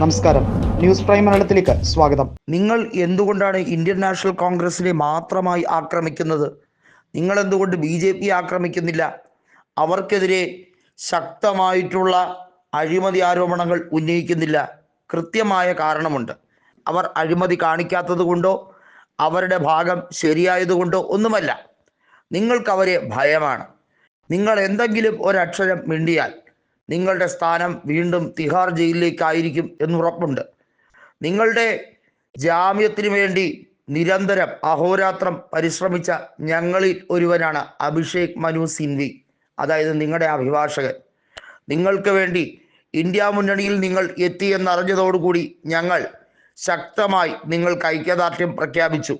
നമസ്കാരം. News prime മലയാളത്തിലേക്ക് സ്വാഗതം. നിങ്ങൾ എന്തുകൊണ്ടാണ് ഇന്ത്യൻ നാഷണൽ കോൺഗ്രസിനെ മാത്രമായി ആക്രമിക്കുന്നത്? നിങ്ങൾ എന്തുകൊണ്ട് ബി ജെ പി ആക്രമിക്കുന്നില്ല? അവർക്കെതിരെ ശക്തമായിട്ടുള്ള അഴിമതി ആരോപണങ്ങൾ ഉന്നയിക്കുന്നില്ല. കൃത്യമായ കാരണമുണ്ട്. അവർ അഴിമതി കാണിക്കാത്തത് കൊണ്ടോ അവരുടെ ഭാഗം ശരിയായതുകൊണ്ടോ ഒന്നുമല്ല. നിങ്ങൾക്കവരെ ഭയമാണ്. നിങ്ങൾ എന്തെങ്കിലും ഒരക്ഷരം മിണ്ടിയാൽ നിങ്ങളുടെ സ്ഥാനം വീണ്ടും തിഹാർ ജയിലിലേക്കായിരിക്കും എന്നുറപ്പുണ്ട്. നിങ്ങളുടെ ജാമ്യത്തിനു വേണ്ടി നിരന്തരം അഹോരാത്രം പരിശ്രമിച്ച ഞങ്ങളിൽ ഒരുവനാണ് അഭിഷേക് മനു സിൻവി. അതായത് നിങ്ങളുടെ അഭിഭാഷകൻ. നിങ്ങൾക്ക് വേണ്ടി ഇന്ത്യ മുന്നണിയിൽ നിങ്ങൾ എത്തി എന്നറിഞ്ഞതോടുകൂടി ഞങ്ങൾ ശക്തമായി നിങ്ങൾക്ക് ഐക്യദാർഢ്യം പ്രഖ്യാപിച്ചു.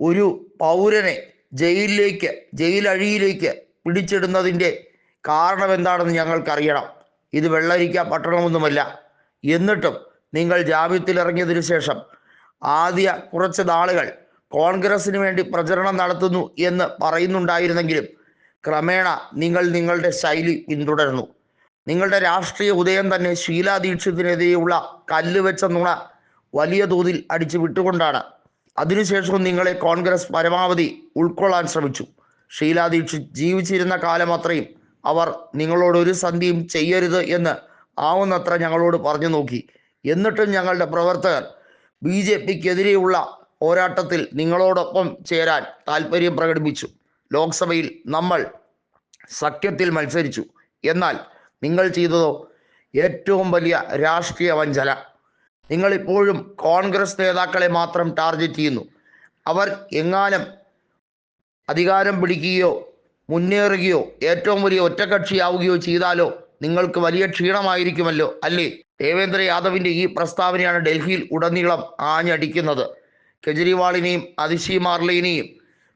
ഒരു പൗരനെ ജയിലിലേക്ക് ജയിലഴിയിലേക്ക് പിടിച്ചിടുന്നതിന്റെ കാരണം എന്താണെന്ന് ഞങ്ങൾക്കറിയണം. ഇത് വെള്ളരിക്ക പട്ടണമൊന്നുമല്ല. എന്നിട്ടും നിങ്ങൾ ജാമ്യത്തിൽ ഇറങ്ങിയതിനു ശേഷം ആദ്യ കുറച്ച് നാളുകൾ കോൺഗ്രസിന് വേണ്ടി പ്രചരണം നടത്തുന്നു എന്ന് പറയുന്നുണ്ടായിരുന്നെങ്കിലും ക്രമേണ നിങ്ങൾ നിങ്ങളുടെ ശൈലി പിന്തുടരുന്നു നിങ്ങളുടെ രാഷ്ട്രീയ ഉദയം തന്നെ ശീലാ ദീക്ഷിതിനെതിരെയുള്ള കല്ല് വെച്ച നുണ വലിയ തോതിൽ അടിച്ചു വിട്ടുകൊണ്ടാണ്. അതിനുശേഷവും നിങ്ങളെ കോൺഗ്രസ് പരമാവധി ഉൾക്കൊള്ളാൻ ശ്രമിച്ചു. ഷീലാ ദീക്ഷിത് ജീവിച്ചിരുന്ന കാലം അത്രയും അവർ നിങ്ങളോട് ഒരു സന്ധിയും ചെയ്യരുത് എന്ന് ആവുന്നത്ര ഞങ്ങളോട് പറഞ്ഞു നോക്കി. എന്നിട്ടും ഞങ്ങളുടെ പ്രവർത്തകർ ബി ജെ പിക്കെതിരെയുള്ള പോരാട്ടത്തിൽ നിങ്ങളോടൊപ്പം ചേരാൻ താല്പര്യം പ്രകടിപ്പിച്ചു. ലോക്സഭയിൽ നമ്മൾ സഖ്യത്തിൽ മത്സരിച്ചു. എന്നാൽ നിങ്ങൾ ചെയ്തതോ? ഏറ്റവും വലിയ രാഷ്ട്രീയ വഞ്ചന. നിങ്ങൾ ഇപ്പോഴും കോൺഗ്രസ് നേതാക്കളെ മാത്രം ടാർഗറ്റ് ചെയ്യുന്നു. അവർ എങ്ങാനും അധികാരം പിടിക്കുകയോ മുന്നേറുകയോ ഏറ്റവും വലിയ ഒറ്റകക്ഷിയാവുകയോ ചെയ്താലോ നിങ്ങൾക്ക് വലിയ ക്ഷീണമായിരിക്കുമല്ലോ അല്ലേ? ദേവേന്ദ്ര യാദവിന്റെ ഈ പ്രസ്താവനയാണ് ഡൽഹിയിൽ ഉടനീളം ആഞ്ഞടിക്കുന്നത്. കെജ്രിവാളിനെയും അതിശി മാർലിനെയും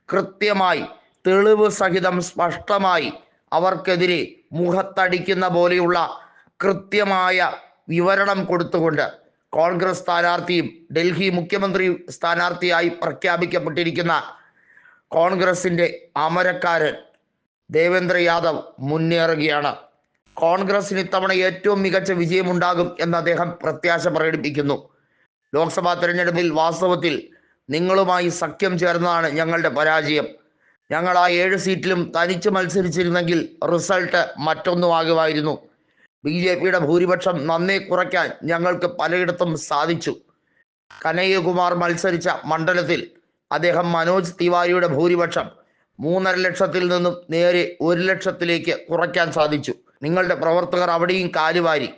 കൃത്യമായി തെളിവ് സഹിതം സ്പഷ്ടമായി അവർക്കെതിരെ മുഖത്തടിക്കുന്ന പോലെയുള്ള കൃത്യമായ വിവരണം കൊടുത്തുകൊണ്ട് കോൺഗ്രസ് സ്ഥാനാർത്ഥിയും ഡൽഹി മുഖ്യമന്ത്രി സ്ഥാനാർത്ഥിയായി പ്രഖ്യാപിക്കപ്പെട്ടിരിക്കുന്ന കോൺഗ്രസിന്റെ അമരക്കാരൻ ദേവേന്ദ്ര യാദവ് മുന്നേറുകയാണ്. കോൺഗ്രസിന് ഇത്തവണ ഏറ്റവും മികച്ച വിജയമുണ്ടാകും എന്ന് അദ്ദേഹം പ്രത്യാശ പ്രകടിപ്പിക്കുന്നു. ലോക്സഭാ തെരഞ്ഞെടുപ്പിൽ വാസ്തവത്തിൽ നിങ്ങളുമായി സഖ്യം ചേർന്നതാണ് ഞങ്ങളുടെ പരാജയം. ഞങ്ങൾ ആ ഏഴ് സീറ്റിലും തനിച്ച് മത്സരിച്ചിരുന്നെങ്കിൽ റിസൾട്ട് മറ്റൊന്നുമാകുമായിരുന്നു. ബി ജെ പിയുടെ ഭൂരിപക്ഷം നന്നേ കുറയ്ക്കാൻ ഞങ്ങൾക്ക് പലയിടത്തും സാധിച്ചു. കനയ്യകുമാർ മത്സരിച്ച മണ്ഡലത്തിൽ അദ്ദേഹം മനോജ് തിവാരിയുടെ ഭൂരിപക്ഷം മൂന്നര ലക്ഷത്തിൽ നിന്നും നേരെ ഒരു ലക്ഷത്തിലേക്ക് കുറയ്ക്കാൻ സാധിച്ചു. നിങ്ങളുടെ പ്രവർത്തകർ അവിടെയും കാലുവാരി.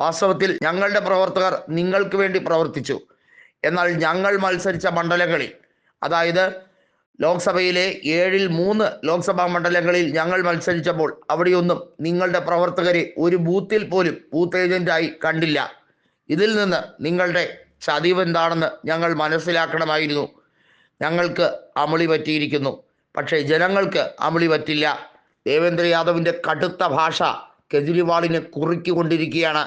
വാസ്തവത്തിൽ ഞങ്ങളുടെ പ്രവർത്തകർ നിങ്ങൾക്ക് വേണ്ടി പ്രവർത്തിച്ചു. എന്നാൽ ഞങ്ങൾ മത്സരിച്ച മണ്ഡലങ്ങളിൽ അതായത് ലോക്സഭയിലെ ഏഴിൽ മൂന്ന് ലോക്സഭാ മണ്ഡലങ്ങളിൽ ഞങ്ങൾ മത്സരിച്ചപ്പോൾ അവിടെയൊന്നും നിങ്ങളുടെ പ്രവർത്തകരെ ഒരു ബൂത്തിൽ പോലും ബൂത്ത് ഏജന്റായി കണ്ടില്ല. ഇതിൽ നിന്ന് നിങ്ങളുടെ ചതിവ് എന്താണെന്ന് ഞങ്ങൾ മനസ്സിലാക്കണമായിരുന്നു. ഞങ്ങൾക്ക് അമളി പറ്റിയിരിക്കുന്നു. പക്ഷേ ജനങ്ങൾക്ക് അമളി പറ്റില്ല. ദേവേന്ദ്ര യാദവിന്റെ കടുത്ത ഭാഷ കെജ്രിവാളിനെ കുറുക്കിക്കൊണ്ടിരിക്കുകയാണ്.